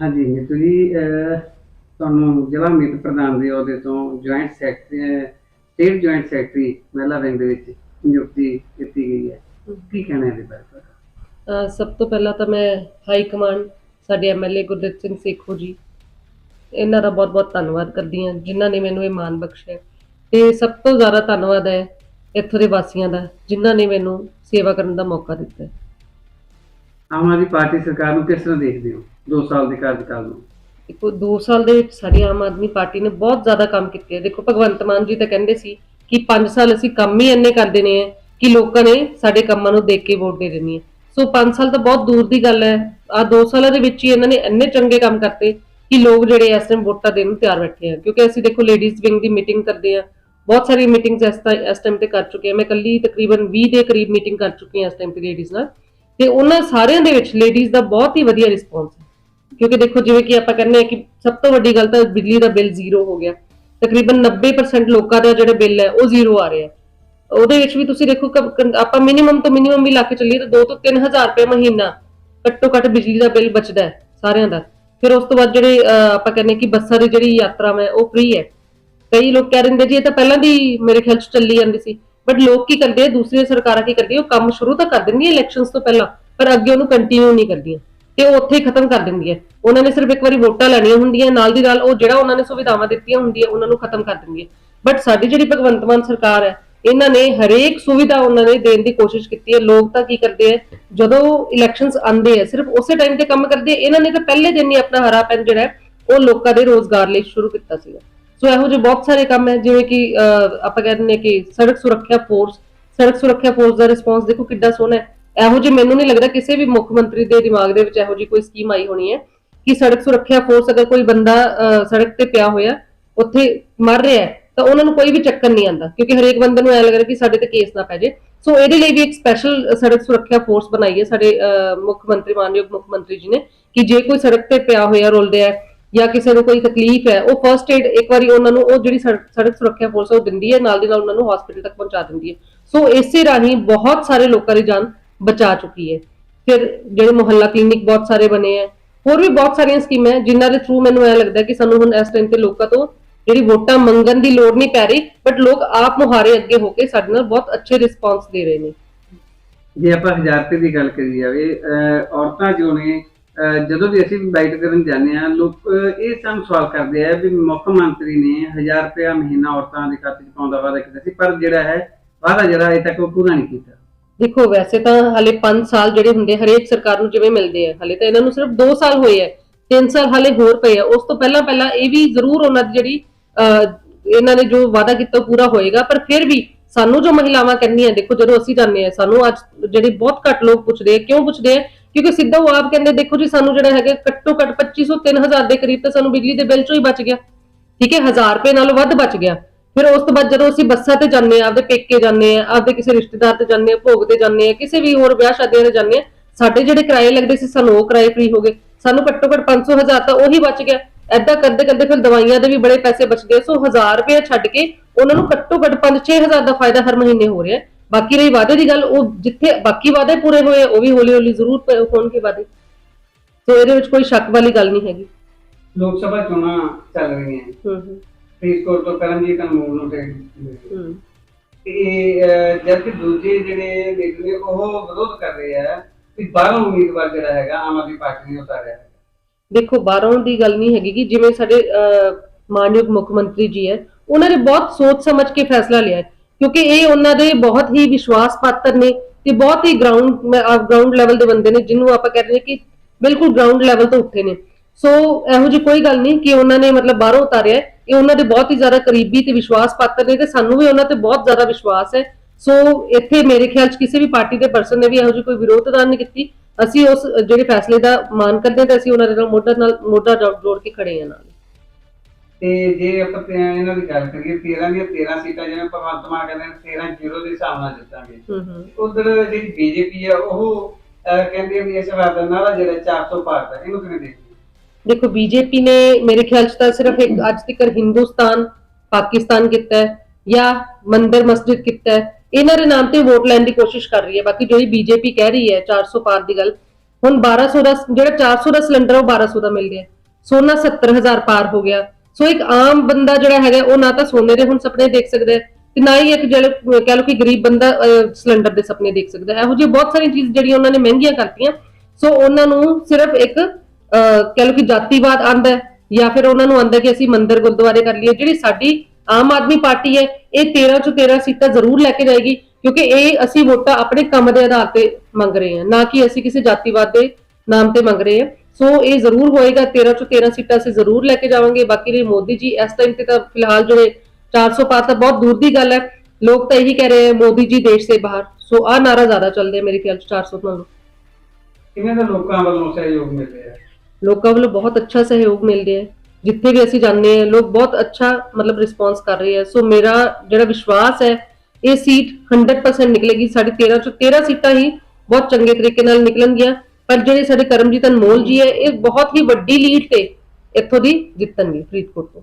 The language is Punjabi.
ਹਾਂਜੀ ਨੀਤੂ ਜੀ ਤੁਹਾਨੂੰ ਜ਼ਿਲ੍ਹਾ ਮੀਤ ਪ੍ਰਧਾਨ ਦੇ ਅਹੁਦੇ ਤੋਂ joint secretary state joint secretary ਮਹਿਲਾ ਵਿੰਗ ਦੇ ਵਿੱਚ ਨਿਯੁਕਤੀ ਕੀਤੀ ਗਈ ਹੈ। ਕੀ ਕਹਿਣਾ ਇਹਦੇ ਬਾਰੇ ਸਭ ਤੋਂ ਪਹਿਲਾਂ ਤਾਂ ਮੈਂ ਹਾਈ ਕਮਾਂਡ ਸਾਡੇ ਐਮਐਲਏ ਗੁਰਦਿੱਤ ਸਿੰਘ ਸੇਖੋ ਜੀ ਇਹਨਾਂ ਦਾ ਬਹੁਤ-ਬਹੁਤ ਧੰਨਵਾਦ ਕਰਦੀ ਹਾਂ ਜਿਨ੍ਹਾਂ ਨੇ ਮੈਨੂੰ ਇਹ ਮਾਣ ਬਖਸ਼ਿਆ। ਤੇ ਸਭ ਤੋਂ ਜ਼ਿਆਦਾ ਧੰਨਵਾਦ ਹੈ ਇੱਥੋਂ ਦੇ ਵਾਸੀਆਂ ਦਾ ਜਿਨ੍ਹਾਂ ਨੇ ਮੈਨੂੰ ਸੇਵਾ ਕਰਨ ਦਾ ਮੌਕਾ ਦਿੱਤਾ। ਹੈ। ਆਮ ਆਦਮੀ ਪਾਰਟੀ ਸਰਕਾਰ ਨੂੰ ਕਿਸ ਤਰ੍ਹਾਂ ਦੇਖਦੇ ਹੋ? 2 ਸਾਲ ਦੇ ਕਾਰਜਕਾਲ ਨੂੰ ਦੇਖੋ 2 ਸਾਲ ਦੇ ਵਿੱਚ ਸਾਡੀ ਆਮ ਆਦਮੀ ਪਾਰਟੀ ਨੇ ਬਹੁਤ ਜ਼ਿਆਦਾ ਕੰਮ ਕੀਤੇ ਹੈ ਦੇਖੋ, ਭਗਵੰਤ ਮਾਨ ਜੀ ਤਾਂ ਕਹਿੰਦੇ ਸੀ ਕਿ 5 ਸਾਲ ਅਸੀਂ ਕੰਮ ਹੀ ਇੰਨੇ ਕਰ ਦੇਣੇ ਹੈ ਕਿ ਲੋਕਾਂ ਨੇ ਸਾਡੇ ਕੰਮਾਂ ਨੂੰ ਦੇਖ ਕੇ ਵੋਟ ਦੇ ਦੇਣੀ ਹੈ। ਸੋ 5 ਸਾਲ ਤਾਂ ਬਹੁਤ ਦੂਰ ਦੀ ਗੱਲ ਹੈ। ਆ 2 ਸਾਲਾਂ ਦੇ ਵਿੱਚ ਹੀ ਇਹਨਾਂ ਨੇ ਇੰਨੇ ਚੰਗੇ ਕੰਮ ਕਰਤੇ ਕਿ ਲੋਕ ਜਿਹੜੇ ਇਸ ਟਾਈਮ ਵੋਟਾਂ ਦੇਣ ਨੂੰ ਤਿਆਰ ਬੈਠੇ ਆ। ਕਿਉਂਕਿ ਅਸੀਂ ਦੇਖੋ ਲੇਡੀਜ਼ ਵਿੰਗ ਦੀ ਮੀਟਿੰਗ ਕਰਦੇ ਆ। ਬਹੁਤ ਸਾਰੀ ਮੀਟਿੰਗਸ ਇਸ ਟਾਈਮ ਤੇ ਕਰ ਚੁੱਕੇ ਆ। ਮੈਂ ਕੱਲੀ ਤਕਰੀਬਨ 20 ਦੇ ਕਰੀਬ ਮੀਟਿੰਗ ਕਰ ਚੁੱਕੀ ਹਾਂ ਇਸ ਟਾਈਮ ਤੇ ਲੇਡੀਜ਼ ਨਾਲ। ਤੇ ਉਹਨਾਂ ਸਾਰਿਆਂ ਦੇ ਵਿੱਚ ਲੇਡੀਜ਼ ਦਾ ਬਹੁਤ ਹੀ ਵਧੀਆ ਰਿਸਪੌਂਸ ਕਿਉਂਕਿ ਦੇਖੋ ਜਿਵੇਂ ਕਿ ਆਪਾਂ ਕਹਿੰਦੇ ਆ ਕਿ ਸਭ ਤੋਂ ਵੱਡੀ ਗੱਲ ਤਾਂ ਬਿਜਲੀ ਦਾ ਬਿੱਲ ਜ਼ੀਰੋ ਹੋ ਗਿਆ। ਤਕਰੀਬਨ 90% ਲੋਕਾਂ ਦਾ ਜਿਹੜਾ ਬਿੱਲ ਹੈ, ਉਹ ਜ਼ੀਰੋ ਆ ਰਿਹਾ। ਉਹਦੇ ਵਿੱਚ ਵੀ ਤੁਸੀਂ ਦੇਖੋ ਆਪਾਂ ਮਿਨੀਮਮ ਤੋਂ ਮਿਨੀਮਮ ਵੀ ਲਾ ਕੇ ਚੱਲੀਏ ਤਾਂ 2 ਤੋਂ 3000 ਰੁਪਏ ਮਹੀਨਾ ਘੱਟੋ ਘੱਟ ਬਿਜਲੀ ਦਾ ਬਿੱਲ ਬਚਦਾ ਹੈ ਸਾਰਿਆਂ ਦਾ। ਫਿਰ ਉਸ ਤੋਂ ਬਾਅਦ ਜਿਹੜੇ ਆਪਾਂ ਕਹਿੰਦੇ ਕਿ ਬੱਸਾਂ ਦੀ ਜਿਹੜੀ ਯਾਤਰਾ ਹੈ ਉਹ ਫ੍ਰੀ ਹੈ। ਕਈ ਲੋਕ ਕਹਿ ਰਹੇ ਜੀ, ਇਹ ਤਾਂ ਪਹਿਲਾਂ ਦੀ ਮੇਰੇ ਖਿਆਲ ਚ ਚੱਲੀ ਜਾਂਦੀ ਸੀ। ਬਟ ਲੋਕ ਕੀ ਕਰਦੇ ਆ, ਦੂਸਰੀਆਂ ਸਰਕਾਰਾਂ ਕੀ ਕਰਦੀਆਂ, ਉਹ ਕੰਮ ਸ਼ੁਰੂ ਤਾਂ ਕਰ ਦਿੰਦੀਆਂ ਇਲੈਕਸ਼ਨਸ ਤੋਂ ਪਹਿਲਾਂ, ਪਰ ਅੱਗੇ ਉਹਨੂੰ ਕੰਟੀਨਿਊ ਨਹੀਂ ਕਰਦੀਆਂ। ਤੇ ਉਹ ਉੱਥੇ ਹੀ ਖਤਮ ਕਰ ਦਿੰਦੀ ਹੈ। ਉਹਨਾਂ ਨੇ ਸਿਰਫ ਇੱਕ ਵਾਰੀ ਵੋਟਾਂ ਲੈਣੀਆਂ ਹੁੰਦੀਆਂ ਨਾਲ ਦੀ ਨਾਲ ਉਹ ਜਿਹੜਾ ਉਹਨਾਂ ਨੇ ਸੁਵਿਧਾਵਾਂ ਦਿੱਤੀਆਂ ਹੁੰਦੀਆਂ ਉਹਨਾਂ ਨੂੰ ਖਤਮ ਕਰ ਦਿੰਦੀ ਹੈ। ਬਟ ਸਾਡੀ ਜਿਹੜੀ ਭਗਵੰਤ ਮਾਨ ਸਰਕਾਰ ਹੈ ਇਹਨਾਂ ਨੇ ਹਰੇਕ ਸੁਵਿਧਾ ਉਹਨਾਂ ਨੇ ਦੇਣ ਦੀ ਕੋਸ਼ਿਸ਼ ਕੀਤੀ ਹੈ। ਲੋਕ ਤਾਂ ਕੀ ਕਰਦੇ ਆ ਜਦੋਂ ਇਲੈਕਸ਼ਨਸ ਆਉਂਦੇ ਆ ਸਿਰਫ ਉਸੇ ਟਾਈਮ ਤੇ ਕੰਮ ਕਰਦੇ ਆ ਇਹਨਾਂ ਨੇ ਤਾਂ ਪਹਿਲੇ ਦਿਨ ਹੀ ਆਪਣਾ ਹਰਾ ਪੈਨ ਜਿਹੜਾ ਹੈ, ਉਹ ਲੋਕਾਂ ਦੇ ਰੋਜ਼ਗਾਰ ਲਈ ਸ਼ੁਰੂ ਕੀਤਾ ਸੀਗਾ। ਸੋ ਇਹੋ ਜਿਹੇ ਬਹੁਤ ਸਾਰੇ ਕੰਮ ਹੈ ਜਿਵੇਂ ਕਿ ਅਹ, ਆਪਾਂ ਕਹਿੰਦੇ ਨੇ ਕਿ ਸੜਕ ਸੁਰੱਖਿਆ ਫੋਰਸ ਸੜਕ ਸੁਰੱਖਿਆ ਫੋਰਸ ਦਾ ਰਿਸਪੌਂਸ ਦੇਖੋ ਕਿੱਡਾ ਸੋਹਣਾ ਹੈ। ਇਹੋ ਜਿਹੇ ਮੈਨੂੰ ਨਹੀਂ ਲੱਗਦਾ ਕਿਸੇ ਵੀ ਮੁੱਖ ਮੰਤਰੀ ਦੇ ਦਿਮਾਗ ਦੇ ਵਿੱਚ ਇਹੋ ਜਿਹੀ ਕੋਈ ਸਕੀਮ ਆਈ ਹੋਣੀ ਹੈ ਕਿ ਸੜਕ ਸੁਰੱਖਿਆ ਫੋਰਸ ਅਗਰ ਕੋਈ ਬੰਦਾ ਸੜਕ ਤੇ ਪਿਆ ਹੋਇਆ, ਉੱਥੇ ਮਰ ਰਿਹਾ ਹੈ, ਤਾਂ ਉਹਨਾਂ ਨੂੰ ਕੋਈ ਵੀ ਚੱਕਰ ਨਹੀਂ ਆਂਦਾ ਕਿਉਂਕਿ ਹਰੇਕ ਬੰਦੇ ਨੂੰ ਐ ਲੱਗ ਰਿਹਾ ਕਿ ਸਾਡੇ ਤੇ ਕੇਸ ਨਾ ਪੈ ਜੇ ਸੋ ਇਹਦੇ ਲਈ ਵੀ ਇੱਕ ਸਪੈਸ਼ਲ ਸੜਕ ਸੁਰੱਖਿਆ ਫੋਰਸ ਬਣਾਈ ਹੈ ਸਾਡੇ ਮੁੱਖ ਮੰਤਰੀ, ਮਾਨਯੋਗ ਮੁੱਖ ਮੰਤਰੀ ਜੀ ਨੇ, ਕਿ ਜੇ ਕੋਈ ਸੜਕ ਤੇ ਪਿਆ ਹੋਇਆ ਰੁਲ ਰਿਹਾ ਹੈ ਜਾਂ ਕਿਸੇ ਨੂੰ ਕੋਈ ਤਕਲੀਫ ਹੈ, ਉਹ ਫਰਸਟ ਏਡ ਇੱਕ ਵਾਰੀ ਉਹਨਾਂ ਨੂੰ, ਉਹ ਜਿਹੜੀ ਸੜਕ ਸੁਰੱਖਿਆ ਫੋਰਸ ਉਹ ਦਿੰਦੀ ਹੈ, ਨਾਲ ਦੀ ਨਾਲ ਉਹਨਾਂ ਨੂੰ ਹਸਪੀਟਲ ਤੱਕ ਪਹੁੰਚਾ ਦਿੰਦੀ ਹੈ। ਸੋ ਇਸੇ ਰਾਹੀਂ ਬਹੁਤ ਸਾਰੇ ਲੋਕਾਂ ਦੀ ਜਾਨ ਬਚਾ ਚੁੱਕੀ ਹੈ। ਫਿਰ ਜਿਹੜੇ ਮੁਹੱਲਾ ਕਲੀਨਿਕ ਬਹੁਤ ਸਾਰੇ ਬਣੇ ਆ ਹੋਰ ਵੀ ਬਹੁਤ ਸਾਰੀਆਂ ਸਕੀਮਾਂ ਹੈ ਜਿਨ੍ਹਾਂ ਦੇ ਥਰੂ ਮੈਨੂੰ ਐ ਲੱਗਦਾ ਕਿ ਸਾਨੂੰ ਹੁਣ ਇਸ ਟਾਈਮ ਤੇ ਲੋਕਾਂ ਤੋਂ ਜਿਹੜੀ ਵੋਟਾਂ ਮੰਗਣ ਦੀ ਲੋੜ ਨਹੀਂ ਪੈ ਰਹੀ ਬਟ ਲੋਕ ਆਪ ਮੁਹਾਰੇ ਅੱਗੇ ਹੋ ਕੇ ਸਾਡੇ ਨਾਲ ਬਹੁਤ ਅੱਛੇ ਰਿਸਪਾਂਸ ਦੇ ਰਹੇ ਨੇ। ਜੇ ਆਪਾਂ 1000 ਰੁਪਏ ਦੀ ਗੱਲ ਕਰੀ ਜਾਵੇ ਅਹ, ਔਰਤਾਂ ਜੋ ਨੇ ਜਦੋਂ ਵੀ ਅਸੀਂ ਬਾਈਟ ਕਰਨ ਜਾਂਦੇ ਆ ਲੋਕ ਇਹ ਸਾਨੂੰ ਸਵਾਲ ਕਰਦੇ ਆ ਵੀ ਮੁੱਖ ਮੰਤਰੀ ਨੇ 1000 ਰੁਪਏ ਮਹੀਨਾ ਔਰਤਾਂ ਦੇ ਖਾਤੇ 'ਚ ਪਾਉਣ ਦਾ ਵਾਅਦਾ ਕੀਤਾ ਸੀ ਪਰ ਜਿਹੜਾ ਹੈ ਵਾਅਦਾ ਜਿਹੜਾ ਅਜੇ ਤੱਕ ਉਹ ਪੂਰਾ ਨਹੀਂ ਕੀਤਾ। ਦੇਖੋ ਵੈਸੇ ਤਾਂ ਹਲੇ 5 ਸਾਲ ਜਿਹੜੇ ਹੁੰਦੇ ਹਰੇਕ ਸਰਕਾਰ ਨੂੰ ਜਿਵੇਂ ਮਿਲਦੇ ਆ ਹਲੇ ਤਾਂ ਇਹਨਾਂ ਨੂੰ ਸਿਰਫ 2 ਸਾਲ ਹੋਏ ਆ 3 ਸਾਲ ਹਲੇ ਹੋਰ ਪਏ ਆ ਉਸ ਤੋਂ ਪਹਿਲਾਂ ਪਹਿਲਾਂ ਇਹ ਵੀ ਜ਼ਰੂਰ ਉਹਨਾਂ ਦੀ ਜਿਹੜੀ ਅਹ, ਇਹਨਾਂ ਨੇ ਜੋ ਵਾਅਦਾ ਕੀਤਾ ਪੂਰਾ ਹੋਏਗਾ ਪਰ ਫਿਰ ਵੀ ਸਾਨੂੰ ਜੋ ਮਹਿਲਾਵਾਂ ਕਹਿੰਦੀਆਂ ਦੇਖੋ ਜਦੋਂ ਅਸੀਂ ਜਾਂਦੇ ਆ ਸਾਨੂੰ ਅੱਜ ਜਿਹੜੇ ਬਹੁਤ ਘੱਟ ਲੋਕ ਪੁੱਛਦੇ ਆ ਕਿਉਂ ਪੁੱਛਦੇ ਆ? ਕਿਉਂਕਿ ਸਿੱਧਾ ਉਹ ਆਪ ਕਹਿੰਦੇ ਦੇਖੋ ਜੀ ਸਾਨੂੰ ਜਿਹੜਾ ਹੈਗਾ ਘੱਟੋ ਘੱਟ 2500 3000 ਦੇ ਕਰੀਬ ਤਾਂ ਸਾਨੂੰ ਬਿਜਲੀ ਦੇ ਬਿੱਲ ਚੋਂ ਹੀ ਬਚ ਗਿਆ ਠੀਕ ਹੈ 1000 ਰੁਪਏ ਨਾਲੋਂ ਵੱਧ ਬਚ ਗਿਆ। ਫਿਰ ਉਸ ਤੋਂ ਬਾਅਦ ਜਦੋਂ ਅਸੀਂ ਬੱਸਾਂ ਤੇ ਜਾਂਦੇ ਆ ਆਪਦੇ ਪੇਕੇ ਜਾਂਦੇ ਆ ਆਪਦੇ ਕਿਸੇ ਰਿਸ਼ਤੇਦਾਰ ਤੇ ਜਾਂਦੇ ਆ ਭੋਗ ਤੇ ਜਾਂਦੇ ਆ ਕਿਸੇ ਵੀ ਹੋਰ ਵਿਆਹ ਸ਼ਾਦੀਆਂ ਤੇ ਜਾਂਦੇ ਆ ਸਾਡੇ ਜਿਹੜੇ ਕਿਰਾਏ ਲੱਗਦੇ ਸੀ ਸਾਨੂੰ ਉਹ ਕਿਰਾਏ ਫ੍ਰੀ ਹੋ ਗਏ। ਸਾਨੂੰ ਘੱਟੋ ਘੱਟ 500 ਹਜ਼ਾਰ ਤਾਂ ਉਹੀ ਬਚ ਗਿਆ। ਐਦਾਂ ਕਰਦੇ ਕਰਦੇ ਫਿਰ ਦਵਾਈਆਂ ਦੇ ਵੀ ਬੜੇ ਪੈਸੇ ਬਚਦੇ ਸੋ 1000 ਰੁਪਏ ਛੱਡ ਕੇ ਉਹਨਾਂ ਨੂੰ ਘੱਟੋ ਘੱਟ 5-6 ਹਜ਼ਾਰ ਦਾ ਫਾਇਦਾ ਹਰ ਮਹੀਨੇ ਹੋ ਰਿਹਾ। ਬਾਕੀ ਰਹੀ ਵਾਅਦੇ ਦੀ ਗੱਲ ਉਹ ਜਿੱਥੇ ਬਾਕੀ ਵਾਅਦੇ ਪੂਰੇ ਹੋਏ ਉਹ ਵੀ ਹੌਲੀ ਹੌਲੀ ਜ਼ਰੂਰ ਹੋਣਗੇ ਵਾਅਦੇ। ਸੋ ਇਹਦੇ ਵਿੱਚ ਕੋਈ ਸ਼ੱਕ ਵਾਲੀ ਗੱਲ ਨਹੀਂ ਹੈਗੀ। ਲੋਕ ਸਭਾ ਚੋਣਾਂ ਚੱਲ ਰਹੀਆਂ। ਹੂੰ ਹੂੰ। ਫਰੀਦਕੋਟ ਤੋਂ ਕਰਮਜੀਤ ਅਨਮੋਲ ਨੂੰ ਟਿਕਟ ਹੂੰ। ਤੇ ਅਹ, ਜਦ ਕਿ ਦੂਜੇ ਜਿਹੜੇ ਲੀਡਰ ਨੇ ਉਹ ਵਿਰੋਧ ਕਰ ਰਹੇ ਆ ਕਿ ਬਾਹਰੋਂ ਉਮੀਦਵਾਰ ਜਿਹੜਾ ਹੈਗਾ ਆਮ ਆਦਮੀ ਪਾਰਟੀ ਨੇ ਉਤਾਰਿਆ ਦੇਖੋ ਬਾਹਰੋਂ ਦੀ ਗੱਲ ਨਹੀਂ ਹੈਗੀ ਕਿ ਜਿਵੇਂ ਸਾਡੇ ਮਾਨਯੋਗ ਮੁੱਖ ਮੰਤਰੀ ਜੀ ਹੈ ਉਹਨਾਂ ਨੇ ਬਹੁਤ ਸੋਚ ਸਮਝ ਕੇ ਫੈਸਲਾ ਲਿਆ ਕਿਉਂਕਿ ਇਹ ਉਹਨਾਂ ਦੇ ਬਹੁਤ ਹੀ ਵਿਸ਼ਵਾਸ ਪਾਤਰ ਨੇ ਤੇ ਬਹੁਤ ਹੀ ਗਰਾਊਂਡ ਗਰਾਊਂਡ ਲੈਵਲ ਦੇ ਬੰਦੇ ਨੇ ਜਿਹਨੂੰ ਆਪਾਂ ਕਹਿੰਦੇ ਨੇ ਕਿ ਬਿਲਕੁਲ ਗਰਾਊਂਡ ਲੈਵਲ ਤੋਂ ਉੱਠੇ ਨੇ। ਸੋ ਇਹੋ ਜਿਹੀ ਕੋਈ ਗੱਲ ਨਹੀਂ ਕਿ ਉਹਨਾਂ ਨੇ ਮਤਲਬ ਬਾਹਰੋਂ ਉਤਾਰਿਆ। ਇਹ ਉਹਨਾਂ ਦੇ ਬਹੁਤ ਹੀ ਜ਼ਿਆਦਾ ਕਰੀਬੀ ਤੇ ਵਿਸ਼ਵਾਸ ਪਾਤਰ ਨੇ ਤੇ ਸਾਨੂੰ ਵੀ ਉਹਨਾਂ ਤੇ ਬਹੁਤ ਜ਼ਿਆਦਾ ਵਿਸ਼ਵਾਸ ਹੈ। ਸੋ ਇੱਥੇ ਮੇਰੇ ਖਿਆਲ 'ਚ ਕਿਸੇ ਵੀ ਪਾਰਟੀ ਦੇ ਪਰਸਨ ਨੇ ਵੀ ਇਹੋ ਜਿਹੀ ਕੋਈ ਵਿਰੋਧਤਾ ਨਹੀਂ ਕੀਤੀ। ਅਸੀਂ ਉਸ ਜਿਹੜੇ ਫੈਸਲੇ ਦਾ ਮਾਨ ਕਰਦੇ ਹਾਂ ਤੇ ਅਸੀਂ ਉਹਨਾਂ ਦੇ ਨਾਲ ਮੋਢਾ ਨਾਲ ਮੋਢਾ ਜੋੜ ਕੇ ਖੜੇ ਹਾਂ ਨਾਲ। ਤੇ ਜੇ ਆਪਾਂ ਇਹਨਾਂ ਦੀ ਗੱਲ ਕਰੀਏ 13 ਦੀਆਂ 13 ਸੀਟਾਂ ਜਿਵੇਂ ਭਗਵੰਤ ਮਾਨ ਕਹਿੰਦੇ ਨੇ 13 ਜ਼ੀਰੋ ਦੇ ਹਿਸਾਬ ਨਾਲ ਜਿੱਤਾਂਗੇ। ਹੂੰ ਹੂੰ। ਉਧਰ ਜਿਹੜੀ ਬੀਜੇਪੀ ਆ ਉਹ ਕਹਿੰਦੀ ਆ ਵੀ ਇਸ ਵਾਰ ਦਾ ਨਾਰਾ ਜਿਹੜਾ 400 ਪਾਰ ਦਾ ਇਹਨੂੰ ਕਿਵੇਂ ਦੇਖਦੇ? ਦੇਖੋ ਬੀਜੇਪੀ ਨੇ ਮੇਰੇ ਖਿਆਲ ਚ ਤਾਂ ਸਿਰਫ ਇੱਕ ਅੱਜ ਤੱਕ ਹਿੰਦੁਸਤਾਨ, ਪਾਕਿਸਤਾਨ ਕੀਤਾ ਹੈ ਜਾਂ ਮੰਦਰ ਮਸਜਿਦ ਕੀਤਾ ਹੈ। ਇਹਨਾਂ ਦੇ ਨਾਮ ਤੇ ਵੋਟ ਲੈਣ ਦੀ ਕੋਸ਼ਿਸ਼ ਕਰ ਰਹੀ ਹੈ। ਬਾਕੀ ਜਿਹੜੀ ਬੀਜੇਪੀ ਕਹਿ ਰਹੀ ਹੈ 400 ਪਾਰ ਦੀ ਗੱਲ, ਹੁਣ 1200 ਦਾ ਜਿਹੜਾ 400 ਦਾ ਸਿਲੰਡਰ ਉਹ 1200 ਦਾ ਮਿਲ ਰਿਹਾ। ਸੋਨਾ 70000 ਪਾਰ ਹੋ ਗਿਆ। ਸੋ ਇੱਕ ਆਮ ਬੰਦਾ ਜਿਹੜਾ ਹੈਗਾ, ਉਹ ਨਾ ਤਾਂ ਸੋਨੇ ਦੇ ਹੁਣ ਸੁਪਨੇ ਦੇਖ ਸਕਦਾ ਹੈ ਤੇ ਨਾ ਹੀ ਇੱਕ ਜਿਹੜੇ, ਕਹਿ ਲਓ ਕਿ ਗਰੀਬ ਬੰਦਾ ਸਿਲੰਡਰ ਦੇ ਸੁਪਨੇ ਦੇਖ ਸਕਦਾ ਹੈ। ਇਹੋ ਜਿਹੀ ਬਹੁਤ ਸਾਰੀਆਂ ਚੀਜ਼ ਜਿਹੜੀਆਂ ਉਹਨਾਂ ਨੇ ਮਹਿੰਗੀਆਂ ਕਰਤੀਆਂ। ਸੋ ਉਹਨਾਂ ਨੂੰ ਸਿਰਫ ਇੱਕ ਕਹਿ ਲਓ ਕਿ ਜਾਤੀਵਾਦ ਆਂਦਾ ਹੈ ਜਾਂ ਫਿਰ ਉਹਨਾਂ ਨੂੰ ਆਂਦਾ ਕਿ ਅਸੀਂ ਮੰਦਿਰ ਗੁਰਦੁਆਰੇ ਕਰ ਲਈਏ, ਜਿਹੜੀ ਸਾਡੀ ਆਮ ਆਦਮੀ ਪਾਰਟੀ ਹੈ, ਇਹ 13 ਚੋਂ 13 ਸੀਟਾਂ ਜ਼ਰੂਰ ਲੈ ਕੇ ਜਾਏਗੀ, ਕਿਉਂਕਿ ਇਹ ਅਸੀਂ ਵੋਟਾਂ ਆਪਣੇ ਕੰਮ ਦੇ ਆਧਾਰ ਤੇ ਮੰਗ ਰਹੇ ਹਾਂ, ਨਾ ਕਿ ਅਸੀਂ ਕਿਸੇ ਜਾਤੀਵਾਦ ਦੇ ਨਾਮ ਤੇ ਮੰਗ ਰਹੇ ਹਾਂ। ਸੋ ਇਹ ਜ਼ਰੂਰ ਹੋਏਗਾ 13 ਚੋਂ 13 ਸੀਟਾਂ ਅਸੀਂ ਜ਼ਰੂਰ ਲੈ ਕੇ ਜਾਵਾਂਗੇ। ਬਾਕੀ ਲਈ ਮੋਦੀ ਜੀ, ਇਸ ਟਾਈਮ ਤੇ ਤਾਂ ਫਿਲਹਾਲ ਜਿਹੜੇ 400 ਪਾਰ ਤਾਂ ਬਹੁਤ ਦੂਰ ਦੀ ਗੱਲ ਹੈ, ਲੋਕ ਤਾਂ ਇਹੀ ਕਹਿ ਰਹੇ ਹੈ, ਮੋਦੀ ਜੀ ਦੇਸ਼ ਦੇ ਬਾਹਰ। ਸੋ ਆ ਨਾਰਾ ਜ਼ਿਆਦਾ ਚੱਲਦੇ ਮੇਰੇ ਖਿਆਲ ਚ 400 ਨਾਲੋਂ ਕਿਵੇਂ ਦਾ ਲੋਕਾਂ ਵੱਲੋਂ ਸਹਿਯੋਗ ਮਿਲ ਰਿਹਾ? ਹੈ ਲੋਕਾਂ ਵੱਲੋਂ ਬਹੁਤ ਅੱਛਾ ਸਹਿਯੋਗ ਮਿਲ ਰਿਹਾ ਹੈ। ਜਿੱਥੇ ਵੀ ਅਸੀਂ ਜਾਂਦੇ ਹਾਂ, ਲੋਕ ਬਹੁਤ ਅੱਛਾ ਮਤਲਬ ਰਿਸਪੌਂਸ ਕਰ ਰਹੇ ਹੈ। ਸੋ ਮੇਰਾ ਜਿਹੜਾ ਵਿਸ਼ਵਾਸ ਹੈ, ਇਹ ਸੀਟ 100% ਨਿਕਲੇਗੀ। ਸਾਡੀ 13 ਚੋਂ 13 ਸੀਟਾਂ ਹੀ ਬਹੁਤ ਚੰਗੇ ਤਰੀਕੇ ਨਾਲ ਨਿਕਲਣਗੀਆਂ। ਪਰ ਜਿਹੜੇ ਸਾਡੇ ਕਰਮਜੀਤ ਅਨਮੋਲ ਜੀ ਹੈ, ਇਹ ਬਹੁਤ ਹੀ ਵੱਡੀ ਲੀਡ ਤੇ ਇੱਥੋਂ ਦੀ ਜਿੱਤਣਗੇ ਫਰੀਦਕੋਟ ਤੋਂ।